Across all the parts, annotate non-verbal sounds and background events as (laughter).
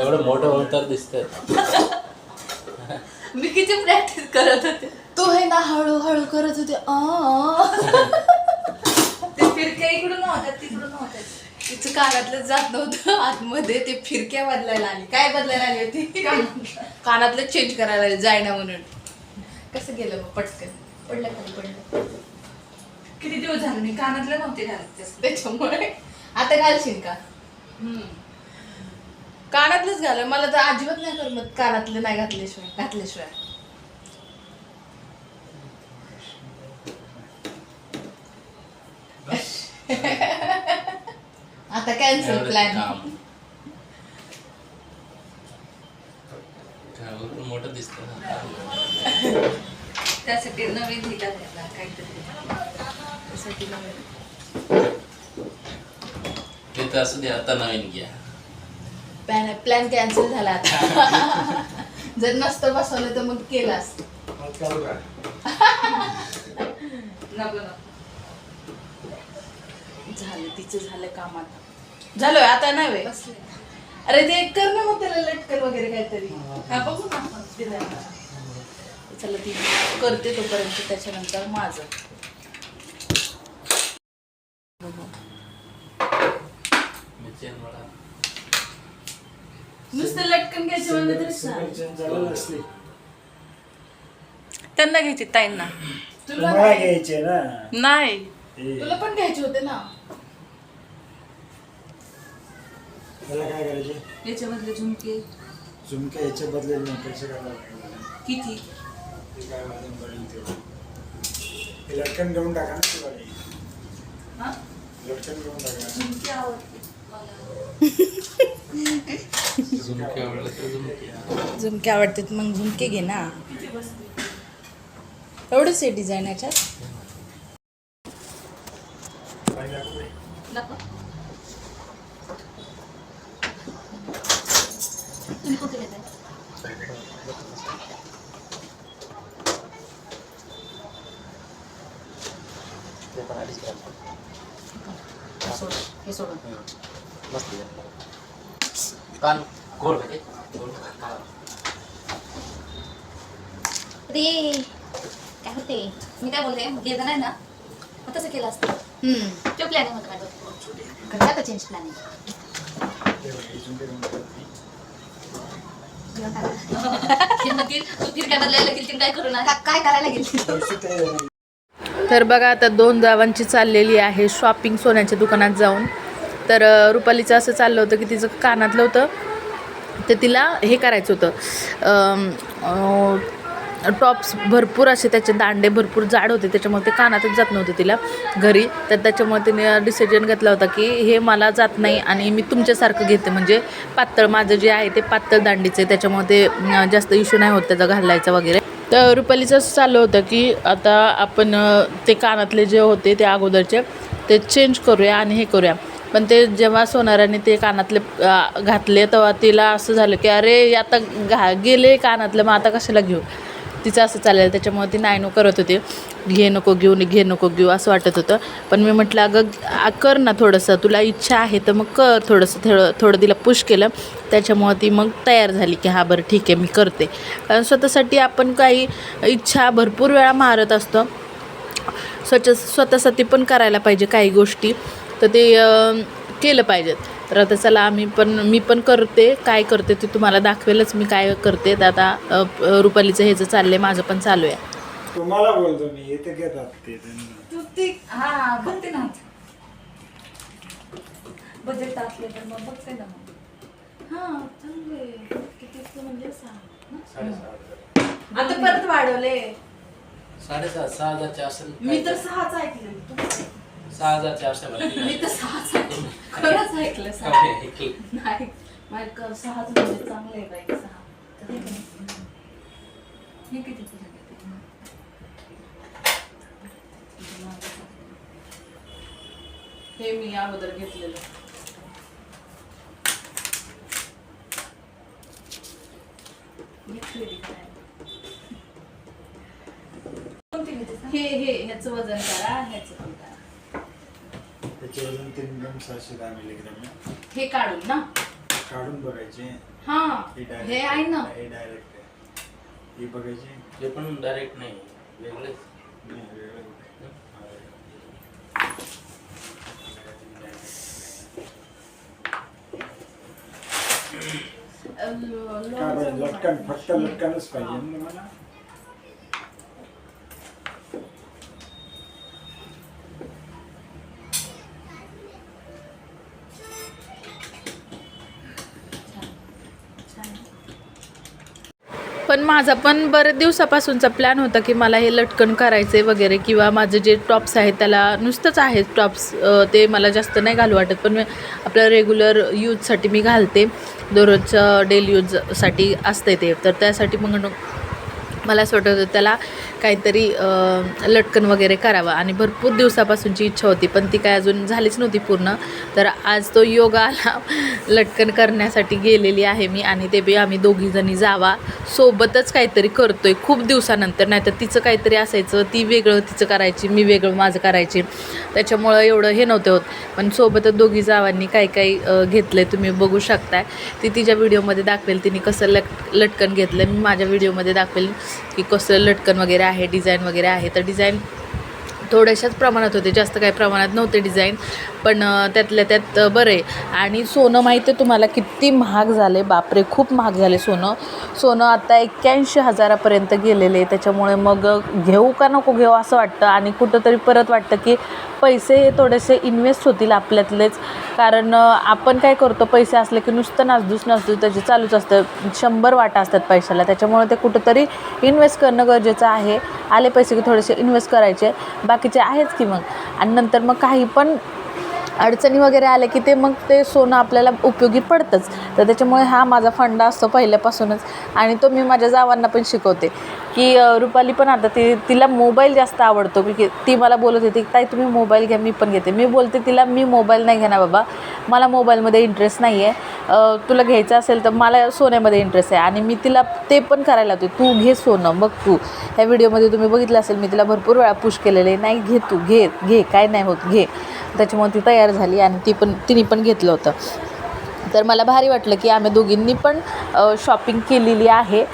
एवढं मोठं होऊन तर दिसतंय. (laughs) मी किती प्रॅक्टिस करत होते. तो हे ना हळूहळू करत होते. आ. ते फिरक्या इकडून होत्या तिकडून होत्या तिचं कानातलं जात नव्हतं. आतमध्ये ते फिरक्या बदलायला आली. काय बदलायला आली होती? कानातलं चेंज करायला आली जायना म्हणून. कसं गेलं मग पटकन? पडलं खाली पडलं. किती दिवस झाले? मी कानातले नव्हते घालत. त्याच्यामुळे. आता घालशील का? हम्म. कानातलंच घाल. मला तर अजिबात नाही करमत कानातलं नाही घातल्याशिवाय घातल्याशिवाय. आता कॅन्सल प्लॅन मोठं दिसतं त्यासाठी नवीन हिला द्यायला काहीतरी. ते तर असू दे आता नवीन घ्या. प्लॅन प्लॅन कॅन्सल झाला आता. (laughs) जर नसतं बसवलं तर मग केलास. (laughs) नको झालं तिचं झालं काम आता. झालं आता नाही वे बसले. अरे ते कर ना मग त्याला लटकन वगैरे काहीतरी. हा बघू ना. चला ती करते तोपर्यंत त्याच्यानंतर माझं मी चेन मला नुसतं लटकन घ्यायचं म्हणलं तरी चालेल. त्यांना घ्यायची ताईंना. तुला मला नाही. घ्यायचे ना? नाही. हे, तुला पण घ्यायचे होते ना. मला काय करायचे? याच्यामधले झुमके. झुमके याच्या बदले नाही पैसे काढायला किती? ते काय माझं पडेल तेवढं हे लटकन घेऊन टाका ना तुला काही. हा? लटकन घेऊन टाका. झुमके आवडते (laughs) झुमके आवडतात. मग झुमके घे ना. एवढंच आहे डिझाईन याच्यात. हे सोडून. कान गोल म्हणजे. ते काय होते मी काय बोलते गेलं नाही ना मग तसं केलं असतं. तो प्लॅनिंग होतं माझं करता का चेंज प्लॅनिंग काय करू ना काय करायला गेली. तर बघा आता दोन जावांची चाललेली आहे शॉपिंग सोन्याच्या दुकानात जाऊन तर रुपालीचं असं चाललं होतं की तिचं कानातलं होतं. ते तिला हे करायचं होतं. टॉप्स भरपूर असे त्याचे दांडे भरपूर जाड होते. त्याच्यामुळे ते कानातच जात नव्हते तिला घरी. तर त्याच्यामुळे तिने डिसिजन घेतला होता की हे मला जात नाही आणि मी तुमच्यासारखं घेते. म्हणजे पातळ माझं जे आहे ते पातळ दांडीचं आहे. त्याच्यामुळे ते जास्त इश्यू नाही होत त्याचा घालायचा वगैरे. तर रुपालीचं असं चाललं होतं की आता आपण ते कानातले जे होते ते अगोदरचे ते चेंज करूया आणि हे करूया. पण ते जेव्हा सोनाराने ते कानातले घातले तेव्हा तिला असं झालं की अरे आता घा गेले कानातलं मग आता कशाला घेऊ? तिचं असं चालेल त्याच्यामुळे ती नाही करत होती. घे नको घेऊ घे नको घेऊ असं वाटत होतं. पण मी म्हटलं अगं कर ना थोडंसं तुला इच्छा आहे तर मग कर थोडंसं थोडं थोडं तिला पुश केलं. त्याच्यामुळं ती मग तयार झाली की हां बरं ठीक आहे मी करते. कारण स्वतःसाठी आपण काही इच्छा भरपूर वेळा मारत असतो. स्वच्छ स्वतःसाठी पण करायला पाहिजे काही गोष्टी. तर ते केलं पाहिजेत. तर आता चला आम्ही पण मी पण करते काय करते ते तुम्हाला दाखवेलच मी काय करते. तर आता रुपालीचं ह्याचं चाललं आहे माझं पण चालू आहे. तुम्हाला बोलतो मी येते घेतात ते त्यांना. तू ती हा बघते ना. बजेट असले तर मग बघते ना. मग हां चांगले किती म्हणजे साडेसहा आता परत वाढवले. साडेसहा सहा हजारचे असेल मी तर सहाच ऐकलं तू सहा असेल मला. मी तर सहाच ऐकलं (laughs) खरंच ऐकलं सहा कमी आहे की. नाही सहाच म्हणजे चांगलं आहे बाई सहा तर हे काय? हे किती तुझं हे मी अगोदर घेतलेलं घेतलेली काय. कोणती घेते? हे हे ह्याचं वजन करा ह्याचं पण करा त्याचे वजन तीन ग्राम सहाशे दहा मिलीग्राम आहे. हे काढून ना? काढून बघायचे. हा हे direct हे आहे ना. हे डायरेक्ट आहे. हे बघायचे. ते पण डायरेक्ट नाही वेगळेच. नाही, वेगळं कुठे? अं, काय पाहिजे? लटकन फक्त लटकनच पाहिजे ना तुम्हाला? पण माझा पण बरेच दिवसापासूनचा प्लॅन होता की मला हे लटकन करायचे वगैरे किंवा माझं जे टॉप्स आहेत त्याला नुसतंच आहेत टॉप्स ते मला जास्त नाही घालू वाटत. पण आपल्या रेग्युलर यूजसाठी मी घालते. दररोजच्या डेली यूजसाठी असते ते. तर त्यासाठी मग मला असं वाटत होतं त्याला काहीतरी लटकन वगैरे करावं. आणि भरपूर दिवसापासूनची इच्छा होती पण ती काय अजून झालीच नव्हती पूर्ण. तर आज तो योगाला लटकन करण्यासाठी गेलेली आहे मी आणि ते बी आम्ही दोघीजणी जावा. सोबतच काहीतरी करतोय खूप दिवसानंतर. नाही तर तिचं काहीतरी असायचं ती वेगळं तिचं करायची मी वेगळं माझं करायची. त्याच्यामुळं एवढं हे नव्हतं होत. पण सोबतच दोघी जावांनी काही काही घेतलं आहे तुम्ही बघू शकताय. ती तिच्या व्हिडिओमध्ये दाखवेल तिने कसं लट लटकन घेतलं मी माझ्या व्हिडिओमध्ये दाखवेल. की कसं लटकन वगैरे आहे डिझाईन वगैरे आहे. तर डिझाईन थोड्याशाच प्रमाणात होते जास्त काही प्रमाणात नव्हते डिझाईन पण त्यातल्या त्यात बरं आहे. आणि सोनं माहिती आहे तुम्हाला किती महाग झाले? बापरे खूप महाग झाले सोनं. सोनं आता एक्क्याऐंशी हजारापर्यंत गेलेले त्याच्यामुळे मग घेऊ का नको घेऊ असं वाटतं. आणि कुठंतरी परत वाटतं की पैसे हे थोडेसे इन्व्हेस्ट होतील आपल्यातलेच. कारण आपण काय करतो पैसे असले की नुसतं नासधूस नासधूस त्याचे चालूच असतं. शंभर वाटा असतात पैशाला. त्याच्यामुळे ते कुठंतरी इन्व्हेस्ट करणं गरजेचं आहे. आले पैसे की थोडेसे इन्व्हेस्ट करायचे. बाकीचे आहेच की मग. आणि नंतर मग काही पण अडचणी वगैरे आल्या की ते मग ते सोनं आपल्याला उपयोगी पडतंच. तर त्याच्यामुळे हा माझा फंडा असतो पहिल्यापासूनच. आणि तो मी माझ्या जावांना पण शिकवते. की रुपाली पण आता ती तिला मोबाईल जास्त आवडतो. की ती मला बोलत होती ताई तुम्ही मोबाईल घ्या मी पण घेते. मी बोलते तिला मी मोबाईल नाही घेणार बाबा. मला मोबाईलमध्ये इंटरेस्ट नाही आहे. तुला घ्यायचं असेल तर मला सोन्यामध्ये इंटरेस्ट आहे. आणि मी तिला ते पण करायला होते तू घे सोनं बघ तू. ह्या व्हिडिओमध्ये तुम्ही बघितलं असेल मी तिला भरपूर वेळा पुश केलेले नाही घे तू घे घे. काय नाही होत घे. त्याच्यामुळे ती तयार झाली आणि ती पण तिने पण घेतलं होतं. तर मला भारी वाटलं की आम्ही दोघींनी पण शॉपिंग केलेली आहे.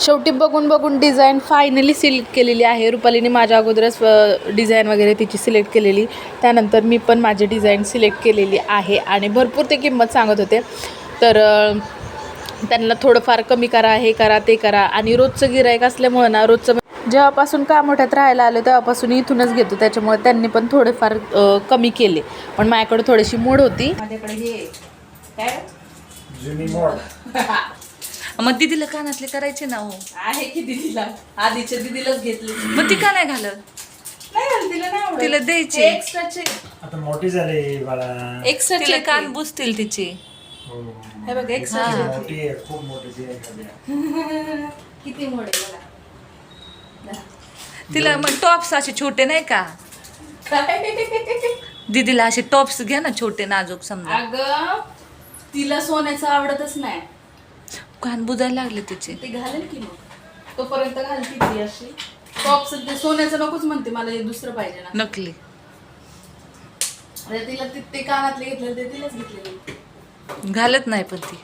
शेवटी बघून बघून डिझाईन फायनली सिलेक्ट केलेली आहे. रुपालीने माझ्या अगोदरच डिझाईन वगैरे तिची सिलेक्ट केलेली. त्यानंतर मी पण माझी डिझाईन सिलेक्ट केलेली आहे आणि भरपूर ते किंमत सांगत होते. तर त्यांना थोडंफार कमी करा हे करा ते करा आणि रोजचं गिरायक असल्यामुळं ना रोजचं जेव्हापासून कामोठ्यात राहायला आलो तेव्हापासून इथूनच घेतो. त्याच्यामुळे त्यांनी पण थोडेफार कमी केले. पण माझ्याकडे थोडीशी मूड होती. माझ्याकडे हे काय जुनी मोड. (laughs) मग दिदीला कानातले करायचे ना हो? आहे की दिदीला? आधीच्या दिदीलाच घेतली. मग ती का नाही घालत? नाही तिला नाही आवडत. तिला द्यायचे. एक्स्ट्राचे आता मोठी झाली बाळा. एक्स्ट्राचे तिला कान बुजतील तिचे. हो. हे बघ एक्स्ट्रा हा. मोठी आहे खूप मोठी ती आहे सध्या. (laughs) किती मोडे बघा. तिला मग टॉप्स असे छोटे नाही का? दीदीला असे टॉप्स घ्या ना छोटे नाजूक समजा. अगं तिला सोन्याचं आवडतच नाही. कान बुजायला लागले तिचे ते घालेल की मग? तोपर्यंत घालती ती अशी. टॉप्स ते सोन्याचं नकोच म्हणते मला हे दुसरं पाहिजे ना. नकली. अरे तिला ते- ते कानातले घेतले ते तिलाच घेतलेले. घालत नाही पण ती.